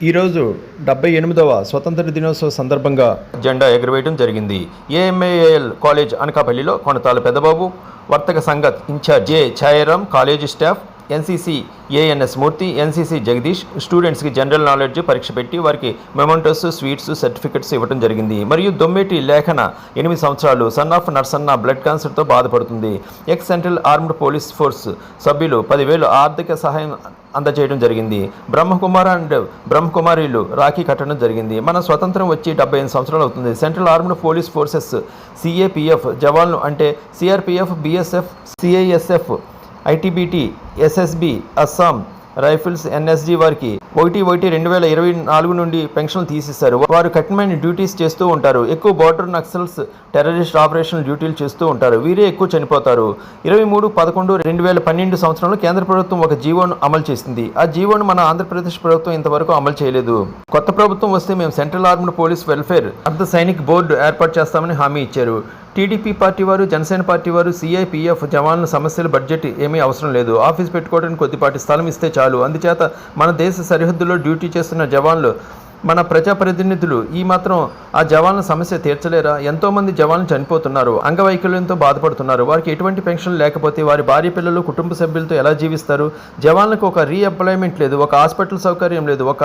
ఈరోజు డెబ్బై ఎనిమిదవ స్వతంత్ర దినోత్సవ సందర్భంగా జెండా ఎగురవేయడం జరిగింది. ఏఎంఏఎల్ కాలేజ్ అనకాపల్లిలో కొనతాల పెద్దబాబు వర్తక సంఘ incharge J Chhayaram college staff NCC ANS Murthy NCC Jagadish స్టూడెంట్స్కి జనరల్ నాలెడ్జ్ పరీక్ష పెట్టి వారికి మెమంటోస్ స్వీట్స్ సర్టిఫికెట్స్ ఇవ్వడం జరిగింది. మరియు దొమ్మేటి లేఖన ఎనిమిది సంవత్సరాలు సన్ ఆఫ్ నర్సన్న బ్లడ్ క్యాన్సర్తో బాధపడుతుంది. Ex central armed police force సభ్యులు పదివేలు ఆర్థిక సహాయం అందజేయడం జరిగింది. బ్రహ్మకుమార్ అండ్ బ్రహ్మకుమారీలు రాఖీ కట్టడం జరిగింది. మన స్వతంత్రం వచ్చి డెబ్బై ఎనిమిది సంవత్సరాలు అవుతుంది. Central armed police forces CAPF జవాన్లు అంటే CRPF BSF CISF ITBT SSB Assam rifles NSG వారికి ఒకటి ఒకటి రెండు వేల ఇరవై నాలుగు నుండి పెన్షన్లు తీసేశారు. వారు కఠినమైన డ్యూటీస్ చేస్తూ ఉంటారు. ఎక్కువ బార్డర్ నక్సల్స్ టెర్రరిస్ట్ ఆపరేషన్ డ్యూటీలు చేస్తూ ఉంటారు. వీరే ఎక్కువ చనిపోతారు. ఇరవై మూడు పదకొండు రెండు వేల పన్నెండు సంవత్సరంలో కేంద్ర ప్రభుత్వం ఒక జీవోను అమలు చేసింది. ఆ జీవోను మన ఆంధ్రప్రదేశ్ ప్రభుత్వం ఇంతవరకు అమలు చేయలేదు. కొత్త ప్రభుత్వం వస్తే మేము సెంట్రల్ ఆర్మ్డ్ పోలీస్ వెల్ఫేర్ అర్ధ సైనిక్ బోర్డు ఏర్పాటు చేస్తామని హామీ ఇచ్చారు. టీడీపీ పార్టీ వారు జనసేన పార్టీ వారు సిఐపిఎఫ్ జవాన్ల సమస్యల బడ్జెట్ ఏమీ అవసరం లేదు. ఆఫీస్ పెట్టుకోవడానికి కొద్దిపాటి స్థలం ఇస్తే చాలు. అందుచేత మన దేశ సరిహద్దులో డ్యూటీ చేస్తున్న జవాన్లు మన ప్రజాప్రతినిధులు ఈ మాత్రం ఆ జవాన్ల సమస్య తీర్చలేరా? ఎంతోమంది జవాన్లు చనిపోతున్నారు. అంగవైకల్యంతో బాధపడుతున్నారు. వారికి ఎటువంటి పెన్షన్ లేకపోతే వారి భార్య పిల్లలు కుటుంబ సభ్యులతో ఎలా జీవిస్తారు? జవాన్లకు ఒక రీఎంప్లాయ్మెంట్ లేదు. ఒక హాస్పిటల్ సౌకర్యం లేదు. ఒక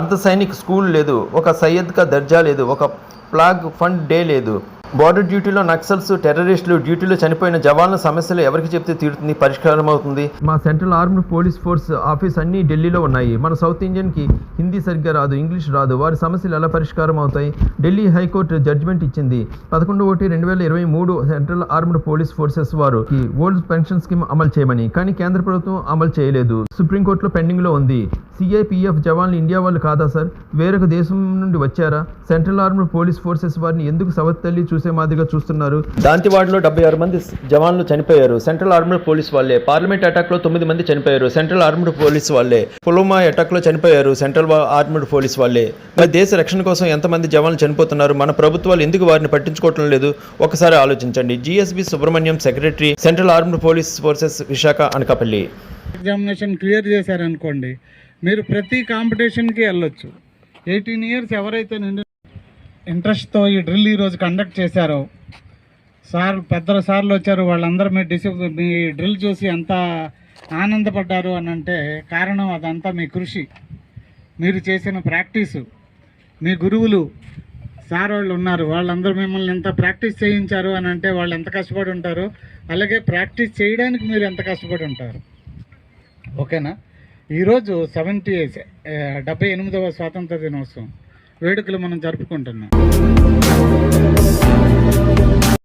అర్ధ సైనిక్ స్కూల్ లేదు. ఒక సయ్యద్గా దర్జా లేదు. ఒక ఫ్లాగ్ ఫండ్ డే లేదు. బార్డర్ డ్యూటీలో నక్సల్స్ టెర్రరిస్టులు డ్యూటీలో చనిపోయిన జవాన్ల సమస్యలు ఎవరికి చెప్తే తీరుతుంది పరిష్కారం అవుతుంది మా central armed police force office అన్ని ఢిల్లీలో ఉన్నాయి. మన సౌత్ ఇండియన్కి హిందీ సరిగ్గా రాదు ఇంగ్లీష్ రాదు. వారి సమస్యలు ఎలా పరిష్కారం అవుతాయి ఢిల్లీ హైకోర్టు జడ్జిమెంట్ ఇచ్చింది. పదకొండు ఒకటి రెండు వేల ఇరవై మూడు సెంట్రల్ ఆర్మ్డ్ పోలీస్ ఫోర్సెస్ వారు ఈ ఓల్డ్ పెన్షన్ స్కీమ్ అమలు చేయమని కానీ కేంద్ర ప్రభుత్వం అమలు చేయలేదు. సుప్రీంకోర్టులో పెండింగ్లో ఉంది. సిఐపిఎఫ్ జవాన్లు ఇండియా వాళ్ళు కాదా సార్? వేరొక దేశం నుండి వచ్చారా? సెంట్రల్ ఆర్మ్డ్ పోలీస్ ఫోర్సెస్ వారిని ఎందుకు సవత్ తల్లి చూసే మాదిరిగా చూస్తున్నారు? దాంతివాడలో డెబ్బై ఆరు మంది జవాన్లు చనిపోయారు. సెంట్రల్ ఆర్మ్డ్ పోలీస్ వాళ్ళే. పార్లమెంట్ అటాక్లో తొమ్మిది మంది చనిపోయారు. సెంట్రల్ ఆర్మ్డ్ పోలీస్ వాళ్ళే. పుల్వామా అటాక్లో చనిపోయారు. సెంట్రల్ ఆర్మ్డ్ పోలీస్ వాళ్ళే. మరి దేశ రక్షణ కోసం ఎంతమంది జవాన్లు చనిపోతున్నారు? మన ప్రభుత్వాలు ఎందుకు వారిని పట్టించుకోవటం లేదు? ఒకసారి ఆలోచించండి. GSB Subrahmanyam secretary central armed police forces Visakha Anakapalli. Examination clear చేశారనుకోండి. మీరు ప్రతి కాంపిటీషన్కి వెళ్ళొచ్చు. ఎయిటీన్ ఇయర్స్ ఎవరైతే నిండి ఇంట్రెస్ట్తో ఈ డ్రిల్ ఈరోజు కండక్ట్ చేశారో సార్ పెద్ద సార్లు వచ్చారు వాళ్ళందరూ మీ డిసి మీ డ్రిల్ చూసి ఎంత ఆనందపడ్డారు అని అంటే కారణం అదంతా మీ కృషి. మీరు చేసిన ప్రాక్టీసు మీ గురువులు సార్ వాళ్ళు ఉన్నారు వాళ్ళందరూ మిమ్మల్ని ఎంత ప్రాక్టీస్ చేయించారు అని అంటే వాళ్ళు ఎంత కష్టపడి ఉంటారు అలాగే ప్రాక్టీస్ చేయడానికి మీరు ఎంత కష్టపడి ఉంటారు. ఓకేనా? ఈరోజు సెవెంటీ డెబ్బై ఎనిమిదవ స్వాతంత్ర దినోత్సవం. వేడుకలు మనం జరుపుకుంటున్నాం.